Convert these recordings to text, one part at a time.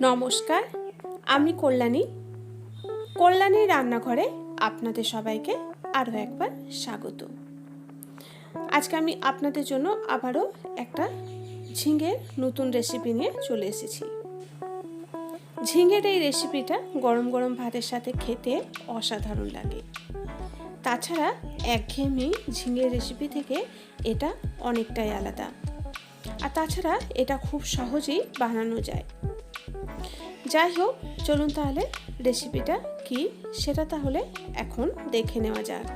নমস্কার, আমি কল্যাণী। কল্যাণী রান্নাঘরে আপনাদের সবাইকে আরও একবার স্বাগত। আজকে আমি আপনাদের জন্য আবারও একটা ঝিঙের নতুন রেসিপি নিয়ে চলে এসেছি। ঝিঙের এই রেসিপিটা গরম গরম ভাতের সাথে খেতে অসাধারণ লাগে। তাছাড়া একঘেয়েমি ঝিঙের রেসিপি থেকে এটা অনেকটাই আলাদা। আর তাছাড়া এটা খুব সহজেই বানানো যায়। যাই হোক, চলুন তাহলে রেসিপিটা কি সেটা তাহলে এখন দেখে নেওয়া যাক।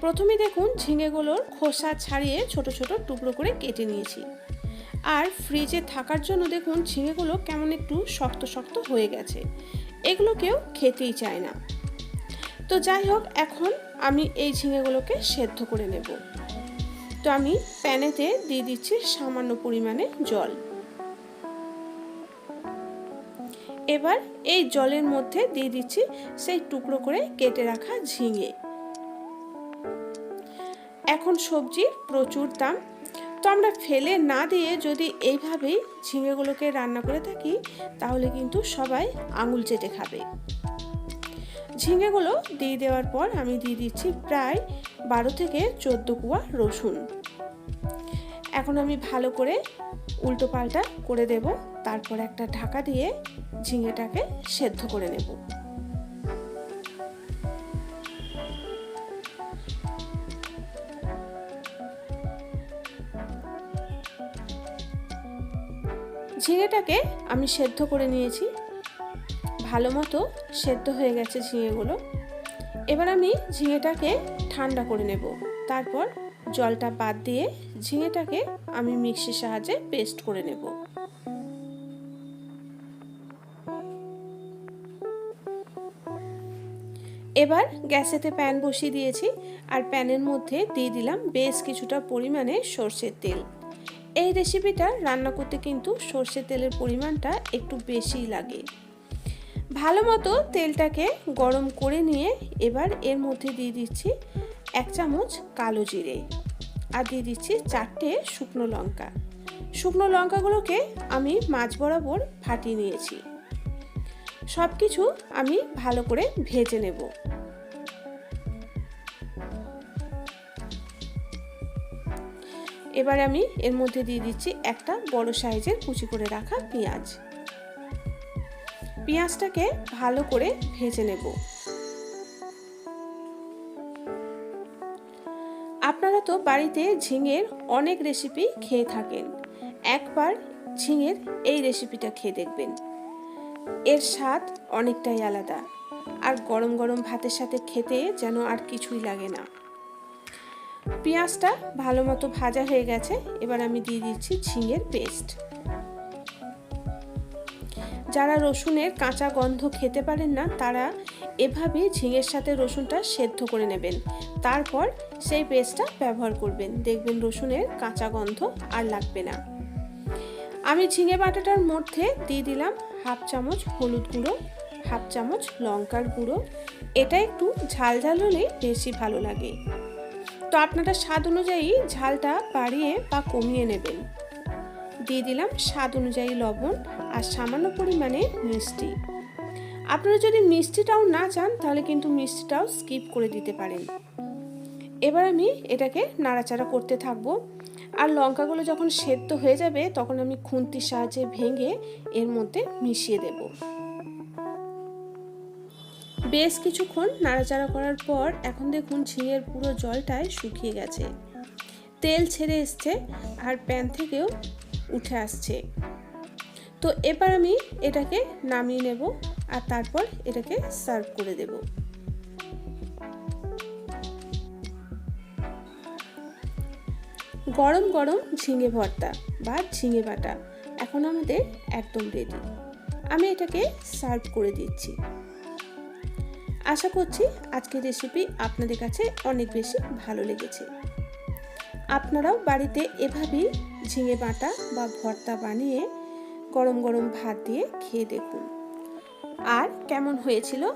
প্রথমে দেখুন ঝিঙেগুলোর খোসা ছাড়িয়ে ছোট ছোট টুকরো করে কেটে নিয়েছি। আর ফ্রিজে থাকার জন্য দেখুন ঝিঙেগুলো কেমন একটু শক্ত শক্ত হয়ে গেছে। এগুলো কেউ খেতেই চায় না। তো যাই হোক, এখন আমি এই ঝিঙেগুলোকে সেদ্ধ করে নেব। তো আমি প্যানেতে দিয়ে দিচ্ছি সামান্য পরিমাণে জল। এবার এই জলের মধ্যে দিয়ে দিচ্ছি সেই টুকরো করে কেটে রাখা ঝিঙে। এখন সবজির প্রচুর দাম। তো আমরা ফেলে না দিয়ে যদি এইভাবেই ঝিঙেগুলোকে রান্না করে থাকি, তাহলে কিন্তু সবাই আঙুল চেটে খাবে। ঝিঙেগুলো দিয়ে দেওয়ার পর আমি দিয়ে দিচ্ছি প্রায় বারো থেকে চোদ্দ কুয়া রসুন। এখন আমি ভালো করে উল্টো পাল্টা করে দেব, তারপর একটা ঢাকা দিয়ে ঝিঙেটাকে সেদ্ধ করে নেব। ঝিঙেটাকে আমি সেদ্ধ করে নিয়েছি। ভালো মতো সেদ্ধ হয়ে গেছে ঝিঙেগুলো। এবার আমি ঝিঙেটাকে ঠান্ডা করে নেব। তারপর জলটা বাদ দিয়ে ঝিঙেটাকে আমি মিক্সির সাহায্যে পেস্ট করে নেব। এবার গ্যাসেতে প্যান বসিয়ে দিয়েছি। আর প্যানের মধ্যে দিয়ে দিলাম বেশ কিছুটা পরিমাণে সর্ষের তেল। এই রেসিপিটা রান্না করতে কিন্তু সর্ষের তেলের পরিমাণটা একটু বেশিই লাগে। ভালো মতো তেলটাকে গরম করে নিয়ে এবার এর মধ্যে দিয়ে দিচ্ছি এক চামচ কালো জিরে আর দিয়ে দিচ্ছি চারটে শুকনো লঙ্কা। শুকনো লঙ্কাগুলোকে আমি মাছ বরাবর ফাটিয়ে নিয়েছি। সব কিছু আমি ভালো করে ভেজে নেব। এবার আমি এর মধ্যে দিয়ে দিচ্ছি একটা বড় সাইজের কুচি করে রাখা পেঁয়াজ। পেঁয়াজটাকে ভালো করে ভেজে নেব। আপনারা তো বাড়িতে ঝিঙের অনেক রেসিপি খেয়ে থাকেন। একবার ঝিঙের এই রেসিপিটা খেয়ে দেখবেন। এর স্বাদ অনেকটাই আলাদা। আর গরম গরম ভাতের সাথে খেতে যেন আর কিছুই লাগে না। পেঁয়াজটা ভালো মতো ভাজা হয়ে গেছে, এবার আমি দিয়ে দিচ্ছি ঝিঙের পেস্ট। যারা রসুনের কাঁচা গন্ধ খেতে পারেন না, তারা এভাবে ঝিঙের সাথে রসুনটা সেদ্ধ করে নেবেন। তারপর সেই পেস্টটা ব্যবহার করবেন। দেখবেন রসুনের কাঁচা গন্ধ আর লাগবে না। আমি ঝিঙে বাটাটার মধ্যে দিয়ে দিলাম হাফ চামচ হলুদ গুঁড়ো, হাফ চামচ লঙ্কার গুঁড়ো। এটা একটু ঝাল ঝাল হলে বেশি ভালো লাগে। তো আপনারা স্বাদ অনুযায়ী ঝালটা বাড়িয়ে বা কমিয়ে নেবেন। দিয়ে দিলাম স্বাদ অনুযায়ী লবণ আর সামান্য পরিমাণে মিষ্টি। আপনারা যদি মিষ্টিটাও না চান, তাহলে কিন্তু মিষ্টিটাও স্কিপ করে দিতে পারেন। এবার আমি এটাকে নাড়াচাড়া করতে থাকব। আর লঙ্কাগুলো যখন সেদ্ধ হয়ে যাবে, তখন আমি খুন্তির সাহায্যে ভেঙে এর মধ্যে মিশিয়ে দেব। বেশ কিছুক্ষণ নাড়াচাড়া করার পর এখন দেখুন ঝিঙের পুরো জলটায় শুকিয়ে গেছে। তেল ছেড়ে এসছে আর প্যান থেকেও উঠে আসছে। তো এবার আমি এটাকে নামিয়ে নেব আর তারপর এটাকে সার্ভ করে দেব। গরম গরম ঝিঙে ভর্তা বা ঝিঙে বাটা এখন আমাদের একদম রেডি আমি এটাকে সার্ভ করে দিচ্ছি। আশা করছি আজকের রেসিপি আপনাদের কাছে অনেক বেশি ভালো লেগেছে। আপনারাও বাড়িতে এভাবেই ঝিঙে বাটা বা ভর্তা বানিয়ে গরম গরম ভাত দিয়ে খেয়ে দেখুন। আর কেমন হয়েছিল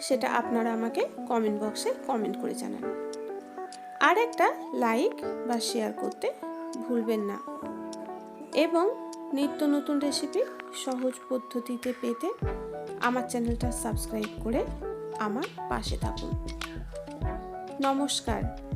সেটা আপনারা আমাকে কমেন্ট বক্সে কমেন্ট করে জানান। আর একটা লাইক বা শেয়ার করতে ভুলবেন না। এবং নিত্য নতুন রেসিপি সহজ পদ্ধতিতে পেতে আমার চ্যানেলটা সাবস্ক্রাইব করে আমার পাশে থাকুন। নমস্কার।